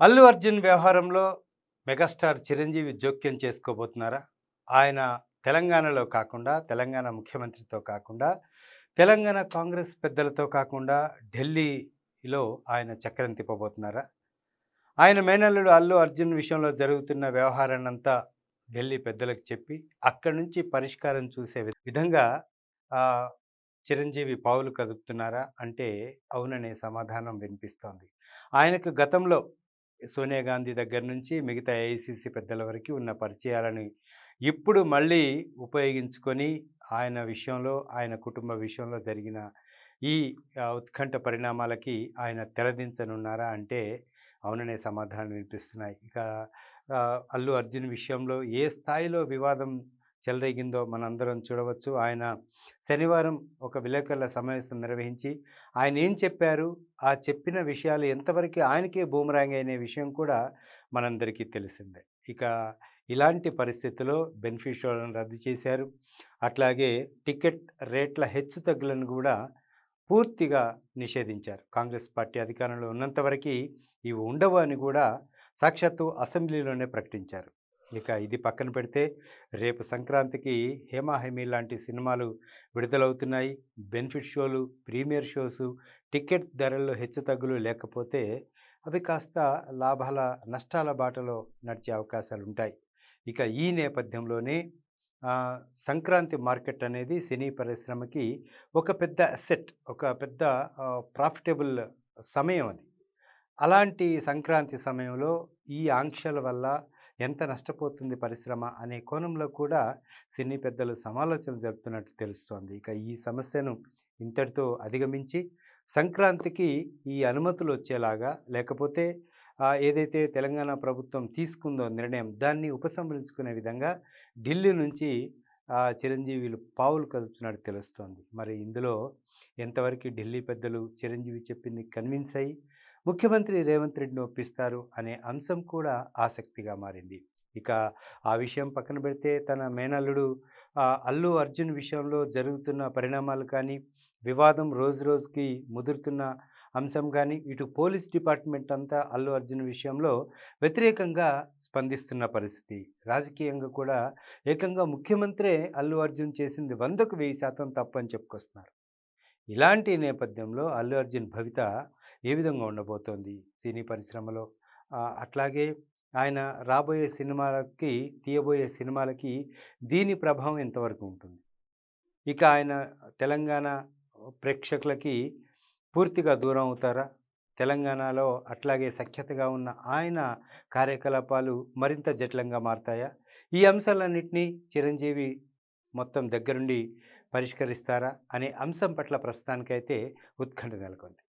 అల్లు అర్జున్ వ్యవహారంలో మెగాస్టార్ చిరంజీవి జోక్యం చేసుకోబోతున్నారా? ఆయన తెలంగాణలో కాకుండా తెలంగాణ ముఖ్యమంత్రితో కాకుండా తెలంగాణ కాంగ్రెస్ పెద్దలతో కాకుండా ఢిల్లీలో ఆయన చక్రం తిప్పబోతున్నారా? ఆయన మేనల్లుడు అల్లు అర్జున్ విషయంలో జరుగుతున్న వ్యవహారాన్నంతా ఢిల్లీ పెద్దలకు చెప్పి అక్కడి నుంచి పరిష్కారం చూసే విధంగా చిరంజీవి పావులు కదుపుతున్నారా అంటే అవుననే సమాధానం వినిపిస్తోంది. ఆయనకు గతంలో సోనియా గాంధీ దగ్గర నుంచి మిగతా ఏఐసిసి పెద్దల వరకు ఉన్న పరిచయాలని ఇప్పుడు మళ్ళీ ఉపయోగించుకొని ఆయన విషయంలో ఆయన కుటుంబ విషయంలో జరిగిన ఈ ఉత్కంఠ పరిణామాలకి ఆయన తెరదించనున్నారా అంటే అవుననే సమాధానం వినిపిస్తున్నాయి. ఇక అల్లు అర్జున్ విషయంలో ఏ స్థాయిలో వివాదం చెలరేగిందో మనందరం చూడవచ్చు. ఆయన శనివారం ఒక విలేకరుల సమావేశం నిర్వహించి ఆయన ఏం చెప్పారు? ఆ చెప్పిన విషయాలు ఎంతవరకు ఆయనకే బూమరాంగ్ అనే విషయం కూడా మనందరికీ తెలిసిందే. ఇక ఇలాంటి పరిస్థితుల్లో బెనిఫిషియర్లను రద్దు చేశారు. అట్లాగే టికెట్ రేట్ల హెచ్చు తగ్గులను కూడా పూర్తిగా నిషేధించారు. కాంగ్రెస్ పార్టీ అధికారంలో ఉన్నంతవరకు ఇవి ఉండవు అని కూడా సాక్షాత్తు అసెంబ్లీలోనే ప్రకటించారు. ఇక ఇది పక్కన పెడితే రేపు సంక్రాంతికి హేమాహేమి లాంటి సినిమాలు విడుదలవుతున్నాయి. బెనిఫిట్ షోలు ప్రీమియర్ షోసు టికెట్ ధరల్లో హెచ్చుతగ్గులు లేకపోతే అవి కాస్త లాభాల నష్టాల బాటలో నడిచే అవకాశాలు ఉంటాయి ఇక ఈ నేపథ్యంలోనే సంక్రాంతి మార్కెట్ అనేది సినీ పరిశ్రమకి ఒక పెద్ద అసెట్ ఒక పెద్ద ప్రాఫిటబుల్ సమయం అది. అలాంటి సంక్రాంతి సమయంలో ఈ ఆంక్షల వల్ల ఎంత నష్టపోతుంది పరిశ్రమ అనే కోణంలో కూడా సినీ పెద్దలు సమాలోచన జరుపుతున్నట్టు తెలుస్తోంది. ఇక ఈ సమస్యను ఇంతటితో అధిగమించి సంక్రాంతికి ఈ అనుమతులు వచ్చేలాగా లేకపోతే ఏదైతే తెలంగాణ ప్రభుత్వం తీసుకుందో నిర్ణయం దాన్ని ఉపసంహరించుకునే విధంగా ఢిల్లీ నుంచి చిరంజీవిలు పావులు కదుపుతున్నట్టు తెలుస్తోంది. మరి ఇందులో ఎంతవరకు ఢిల్లీ పెద్దలు చిరంజీవి చెప్పింది కన్విన్స్ అయ్యి ముఖ్యమంత్రి రేవంత్ రెడ్డిని ఒప్పిస్తారు అనే అంశం కూడా ఆసక్తిగా మారింది. ఇక ఆ విషయం పక్కన పెడితే తన మేనల్లుడు అల్లు అర్జున్ విషయంలో జరుగుతున్న పరిణామాలు కానీ వివాదం రోజు రోజుకి ముదురుతున్న అంశం కానీ ఇటు పోలీస్ డిపార్ట్మెంట్ అంతా అల్లు అర్జున్ విషయంలో వ్యతిరేకంగా స్పందిస్తున్న పరిస్థితి. రాజకీయంగా కూడా ఏకంగా ముఖ్యమంత్రే అల్లు అర్జున్ చేసింది వందకు వెయ్యి శాతం తప్పని చెప్పుకొస్తున్నారు. ఇలాంటి నేపథ్యంలో అల్లు అర్జున్ భవిత ఏ విధంగా ఉండబోతోంది సినీ పరిశ్రమలో? అట్లాగే ఆయన రాబోయే సినిమాలకి తీయబోయే సినిమాలకి దీని ప్రభావం ఎంతవరకు ఉంటుంది? ఇక ఆయన తెలంగాణ ప్రేక్షకులకి పూర్తిగా దూరం అవుతారా? తెలంగాణలో అట్లాగే సఖ్యతగా ఉన్న ఆయన కార్యకలాపాలు మరింత జటిలంగా మారతాయా? ఈ అంశాలన్నింటినీ చిరంజీవి మొత్తం దగ్గరుండి పరిష్కరిస్తారా? అనే అంశం పట్ల ప్రస్తుతానికైతే ఉత్కంఠ నెలకొంది.